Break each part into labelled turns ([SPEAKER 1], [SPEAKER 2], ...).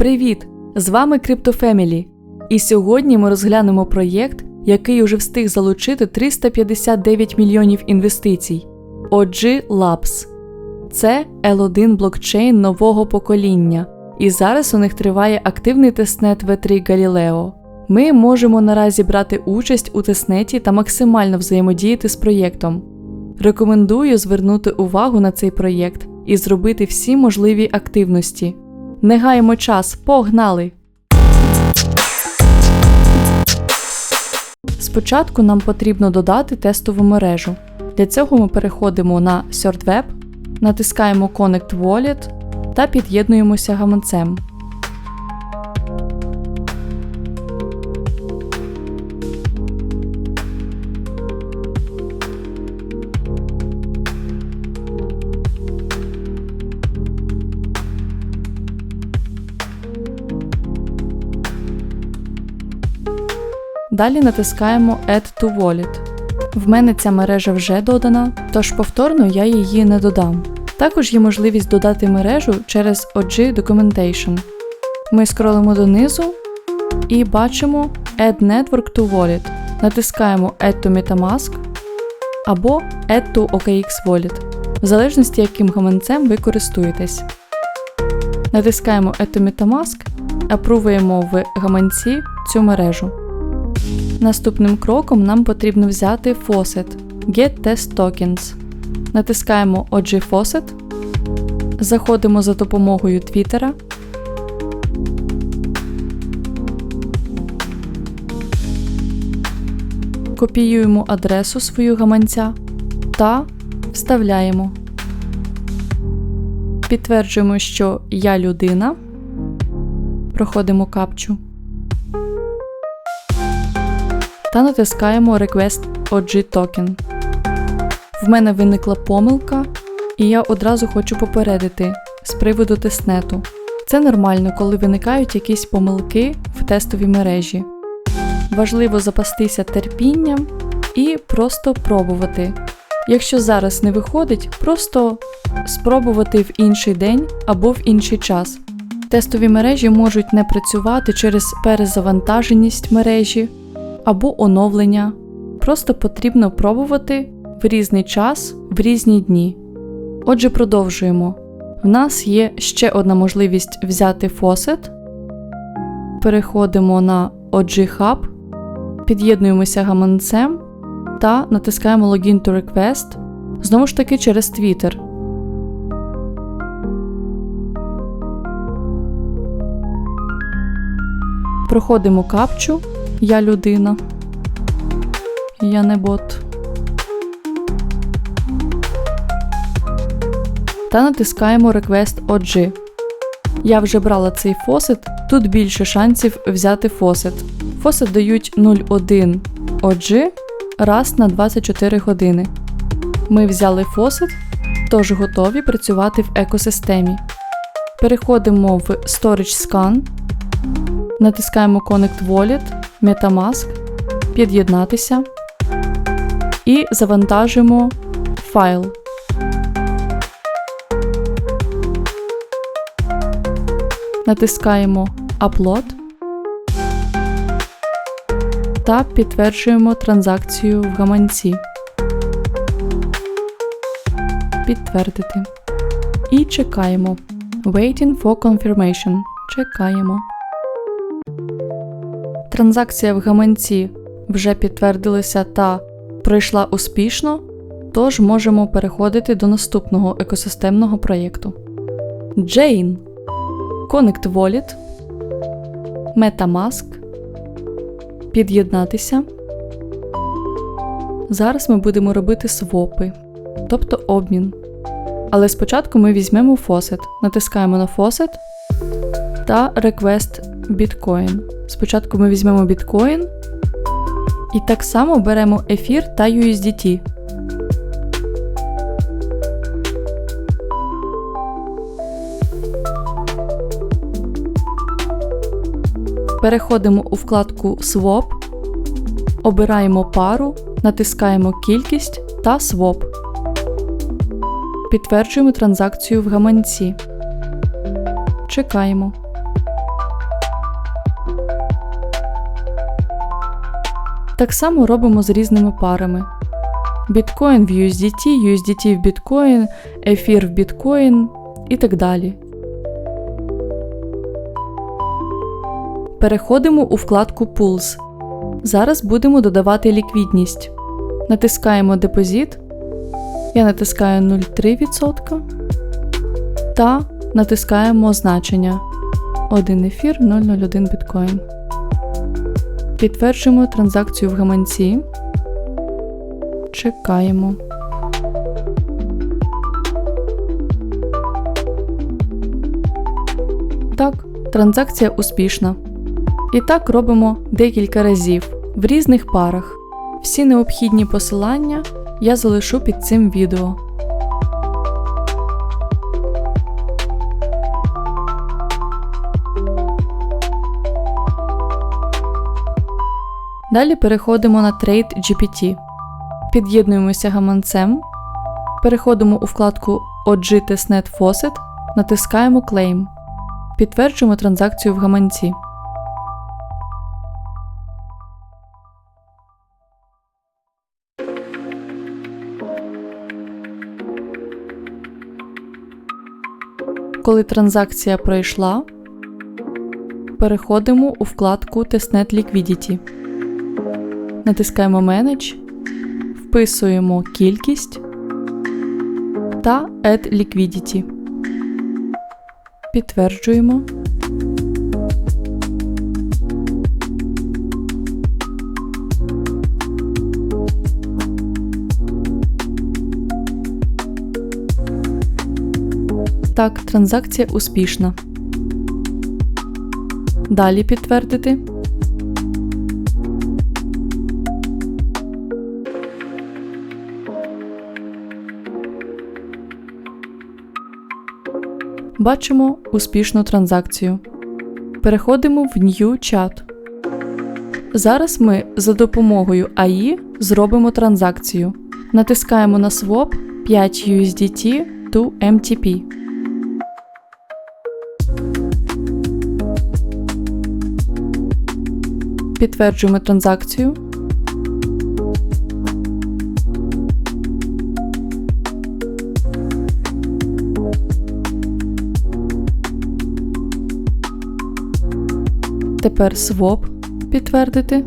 [SPEAKER 1] Привіт! З вами CryptoFamily. І сьогодні ми розглянемо проєкт, який уже встиг залучити 359 мільйонів інвестицій. OG Labs. Це L1 блокчейн нового покоління, і зараз у них триває активний тестнет V3 Galileo. Ми можемо наразі брати участь у тестнеті та максимально взаємодіяти з проєктом. Рекомендую звернути увагу на цей проєкт і зробити всі можливі активності. Не гаємо час, погнали! Спочатку нам потрібно додати тестову мережу. Для цього ми переходимо на SertWeb, натискаємо Connect Wallet та під'єднуємося гаманцем. Далі натискаємо Add to Wallet. В мене ця мережа вже додана, тож повторно я її не додам. Також є можливість додати мережу через OG Documentation. Ми скролимо донизу і бачимо Add Network to Wallet. Натискаємо Add to Metamask або Add to OKX Wallet, в залежності яким гаманцем ви користуєтесь. Натискаємо Add to Metamask, апрувуємо в гаманці цю мережу. Наступним кроком нам потрібно взяти Faucet Get Test Tokens. Натискаємо OG Faucet, заходимо за допомогою Твіттера. Копіюємо адресу свою гаманця та вставляємо. Підтверджуємо, що я людина. Проходимо капчу. Та натискаємо Request OG Token. В мене виникла помилка, і я одразу хочу попередити з приводу тестнету. Це нормально, коли виникають якісь помилки в тестовій мережі. Важливо запастися терпінням і просто пробувати. Якщо зараз не виходить, просто спробувати в інший день або в інший час. Тестові мережі можуть не працювати через перезавантаженість мережі або оновлення. Просто потрібно пробувати в різний час, в різні дні. Отже, продовжуємо. В нас є ще одна можливість взяти фосет. Переходимо на OG Hub, під'єднуємося гаманцем та натискаємо Login to Request знову ж таки через Twitter. Проходимо капчу я людина. Я не бот. Та натискаємо Request OG. Я вже брала цей фосет. Тут більше шансів взяти фосет. Фосет дають 0,1 OG раз на 24 години. Ми взяли фосет, тож готові працювати в екосистемі. Переходимо в Storage Scan, натискаємо Connect Wallet. Metamask, під'єднатися і завантажимо файл. Натискаємо Upload та підтверджуємо транзакцію в гаманці. Підтвердити. І чекаємо. Waiting for confirmation. Чекаємо. Транзакція в гаманці вже підтвердилася та пройшла успішно, тож можемо переходити до наступного екосистемного проєкту. Jane Connect Wallet Metamask Під'єднатися. Зараз ми будемо робити свопи, тобто обмін. Але спочатку ми візьмемо Faucet, натискаємо на Faucet та Request Bitcoin. Спочатку ми візьмемо біткоін і так само беремо ефір та USDT. Переходимо у вкладку Swap, обираємо пару, натискаємо кількість та Swap. Підтверджуємо транзакцію в гаманці. Чекаємо. Так само робимо з різними парами. Біткоін в USDT, USDT в біткоін, ефір в біткоін і так далі. Переходимо у вкладку Pools. Зараз будемо додавати ліквідність. Натискаємо депозит. Я натискаю 0,3% та натискаємо значення 1 ефір 001 біткоін. Підтверджуємо транзакцію в гаманці. Чекаємо. Так, транзакція успішна. І так робимо декілька разів в різних парах. Всі необхідні посилання я залишу під цим відео. Далі переходимо на Trade GPT. Під'єднуємося гаманцем. Переходимо у вкладку OG Testnet Faucet, натискаємо Claim. Підтверджуємо транзакцію в гаманці. Коли транзакція пройшла, переходимо у вкладку Testnet Liquidity. Натискаємо Manage, вписуємо кількість та Add Liquidity. Підтверджуємо. Так, транзакція успішна. Далі підтвердити. Бачимо успішну транзакцію. Переходимо в New Chat. Зараз ми за допомогою AI зробимо транзакцію. Натискаємо на Swap 5 USDT to MTP. Підтверджуємо транзакцію. Тепер своп підтвердити.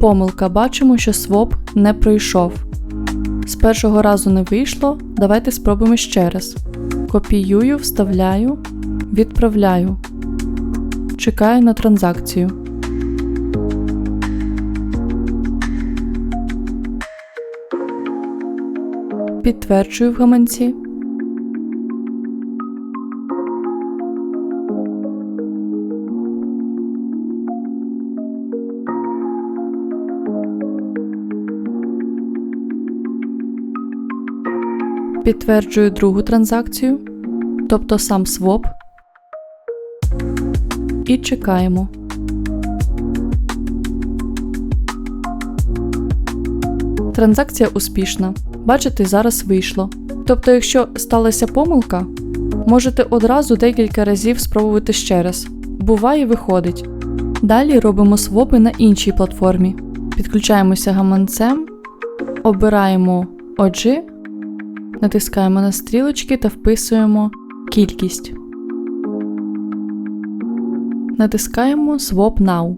[SPEAKER 1] Помилка бачимо, що своп не пройшов. З першого разу не вийшло. Давайте спробуємо ще раз. Копіюю, вставляю, відправляю. Чекаю на транзакцію. Підтверджую в гаманці. Підтверджую другу транзакцію, тобто сам своп. І чекаємо. Транзакція успішна. Бачите, зараз вийшло. Тобто, якщо сталася помилка, можете одразу декілька разів спробувати ще раз. Буває, виходить. Далі робимо свопи на іншій платформі. Підключаємося гаманцем, обираємо OG, натискаємо на стрілочки та вписуємо кількість. Натискаємо Swap Now,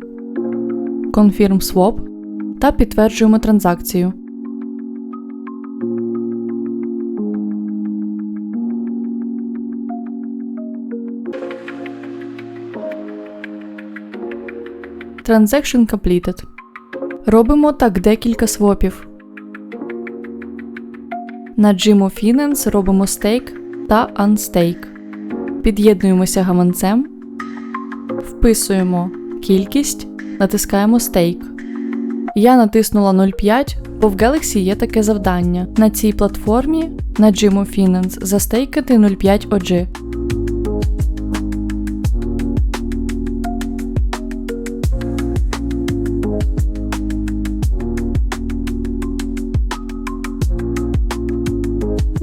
[SPEAKER 1] Confirm Swap та підтверджуємо транзакцію. Transaction completed. Робимо так декілька свопів. На Gimo Finance робимо стейк та Unstake. Під'єднуємося гаманцем, вписуємо кількість, натискаємо стейк. Я натиснула 0,5, бо в Galaxy є таке завдання. На цій платформі на Gimo Finance застейкати 0,5 OG.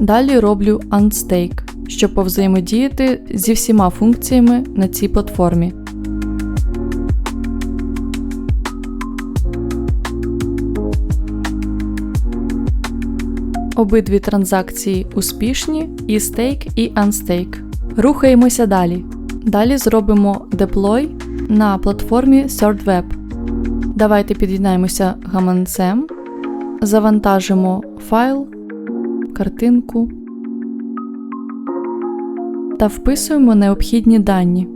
[SPEAKER 1] Далі роблю Unstake. щоб повзаємодіяти зі всіма функціями на цій платформі. Обидві транзакції успішні і стейк, і unstake. Рухаємося далі. Далі зробимо деплой на платформі ThirdWeb. Давайте під'єднаємося гаманцем, завантажимо файл, картинку та вписуємо необхідні дані.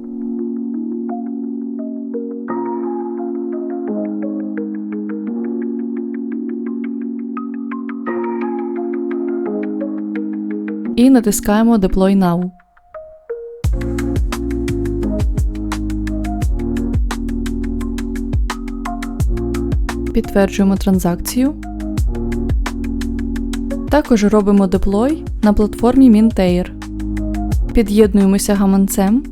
[SPEAKER 1] І натискаємо Deploy Now. Підтверджуємо транзакцію. Також робимо деплой на платформі Mintair. Під'єднуємося гаманцем.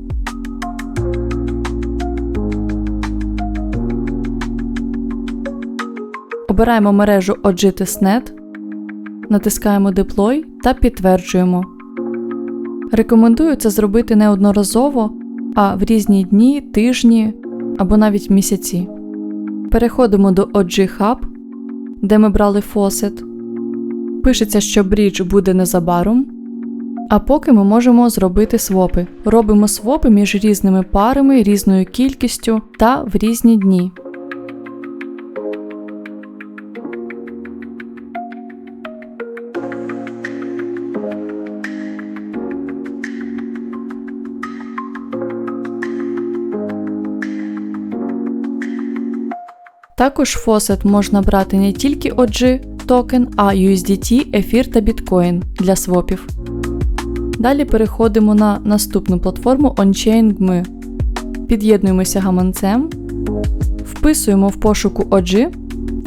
[SPEAKER 1] Обираємо мережу OGTSNet, натискаємо Deploy та підтверджуємо. Рекомендую це зробити не одноразово, а в різні дні, тижні або навіть місяці. Переходимо до OG Hub, де ми брали фосет. Пишеться, що брідж буде незабаром. А поки ми можемо зробити свопи. Робимо свопи між різними парами, різною кількістю та в різні дні. Також фосет можна брати не тільки OG токен, а USDT, Ефір та біткоін для свопів. Далі переходимо на наступну платформу OnChain.gmi. Під'єднуємося гаманцем, вписуємо в пошуку OG,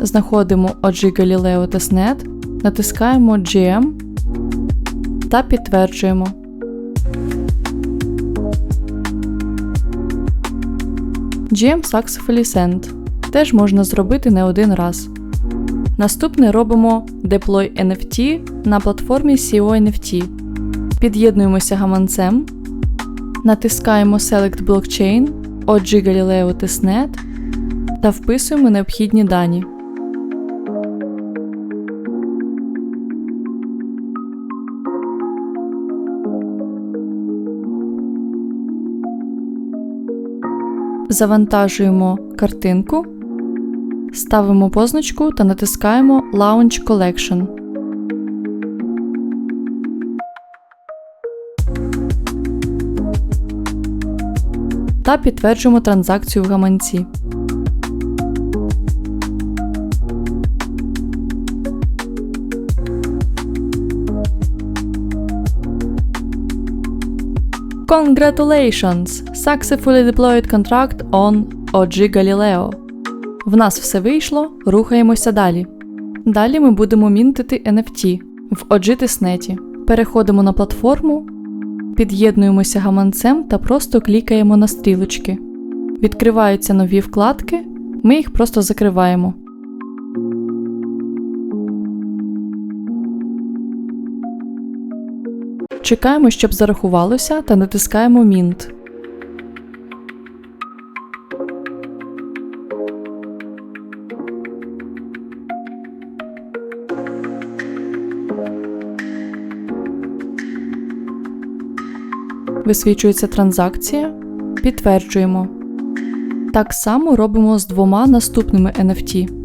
[SPEAKER 1] знаходимо OG Galileo Testnet, натискаємо GM та підтверджуємо. GM Successfully Sent теж можна зробити не один раз. Наступне робимо Deploy NFT на платформі CO NFT. Під'єднуємося гаманцем, натискаємо Select Blockchain, OG Galileo Testnet та вписуємо необхідні дані. Завантажуємо картинку, ставимо позначку та натискаємо Launch Collection. Та підтверджуємо транзакцію в гаманці. Congratulations! Successfully deployed contract on OG Galileo. В нас все вийшло, рухаємося далі. Далі ми будемо мінтити NFT в OG Testnet. Переходимо на платформу, під'єднуємося гаманцем та просто клікаємо на стрілочки. Відкриваються нові вкладки, ми їх просто закриваємо. Чекаємо, щоб зарахувалося, та натискаємо Mint. Висвічується транзакція. Підтверджуємо. Так само робимо з двома наступними NFT.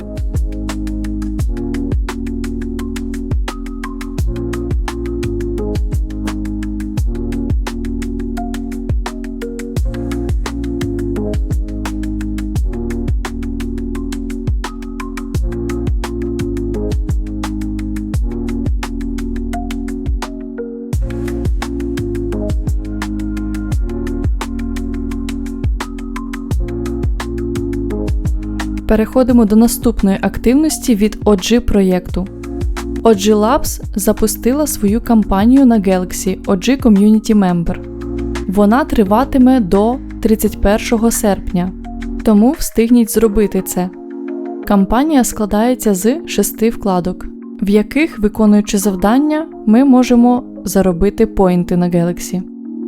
[SPEAKER 1] Переходимо до наступної активності від OG проєкту. OG Labs запустила свою кампанію на Galaxy OG Community Member. Вона триватиме до 31 серпня, тому встигніть зробити це. Кампанія складається з шести вкладок, в яких, виконуючи завдання, ми можемо заробити поінти на Galaxy.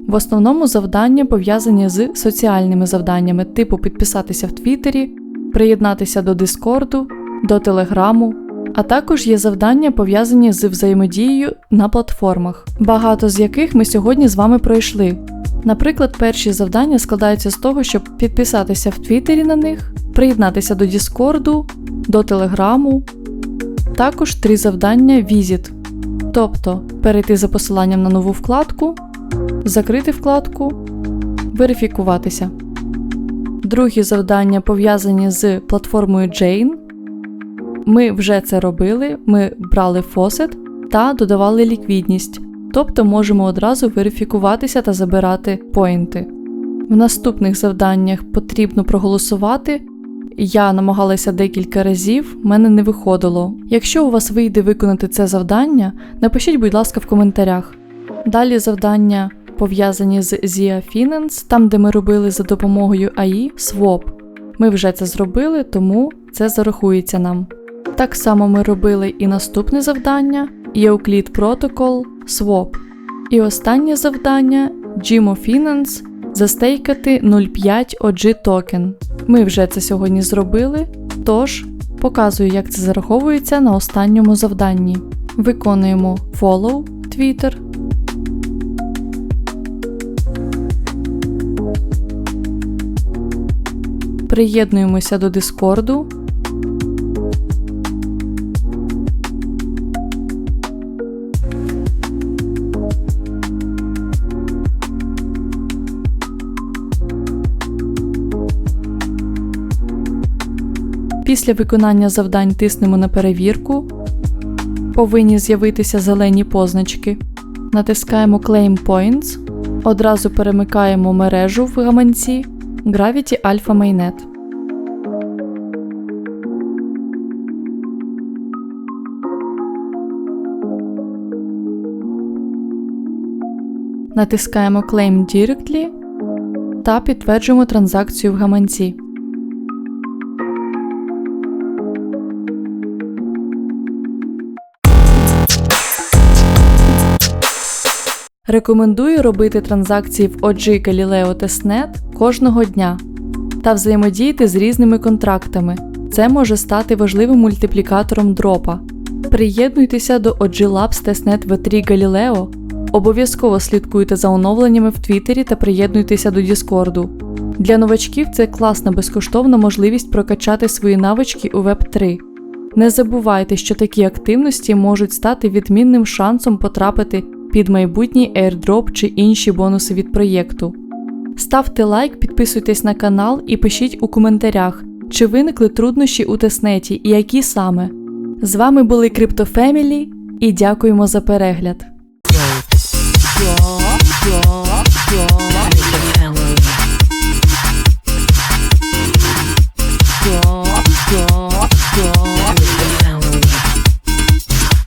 [SPEAKER 1] В основному завдання пов'язані з соціальними завданнями, типу підписатися в Твіттері, приєднатися до Дискорду, до Телеграму, а також є завдання пов'язані з взаємодією на платформах, багато з яких ми сьогодні з вами пройшли. Наприклад, перші завдання складаються з того, щоб підписатися в Твіттері на них, приєднатися до Діскорду, до Телеграму, також три завдання Візіт, тобто перейти за посиланням на нову вкладку, закрити вкладку, верифікуватися. Другі завдання пов'язані з платформою Jane. Ми вже це робили, ми брали фосет та додавали ліквідність, тобто можемо одразу верифікуватися та забирати поінти. В наступних завданнях потрібно проголосувати. Я намагалася декілька разів, в мене не виходило. Якщо у вас вийде виконати це завдання, напишіть, будь ласка, в коментарях. Далі завдання пов'язані з Zia Finance, там де ми робили за допомогою AI Swap. Ми вже це зробили, тому це зарахується нам. Так само ми робили і наступне завдання Euclid Protocol Swap. І останнє завдання Gimo Finance застейкати 0,5 OG токен. Ми вже це сьогодні зробили, тож показую, як це зараховується на останньому завданні. Виконуємо Follow Twitter. Приєднуємося до Дискорду. Після виконання завдань тиснемо на перевірку. Повинні з'явитися зелені позначки. Натискаємо Claim Points. Одразу перемикаємо мережу в гаманці Gravity Alpha Mainnet. Натискаємо Claim Directly та підтверджуємо транзакцію в гаманці. Рекомендую робити транзакції в OG Galileo Testnet кожного дня та взаємодіяти з різними контрактами. Це може стати важливим мультиплікатором дропа. Приєднуйтеся до OG Labs Testnet V3 Galileo. Обов'язково слідкуйте за оновленнями в Твіттері та приєднуйтеся до Діскорду. Для новачків це класна безкоштовна можливість прокачати свої навички у Web 3. Не забувайте, що такі активності можуть стати відмінним шансом потрапити під майбутній airdrop чи інші бонуси від проєкту. Ставте лайк, підписуйтесь на канал і пишіть у коментарях, чи виникли труднощі у теснеті і які саме. З вами були CryptoFamily і дякуємо за перегляд.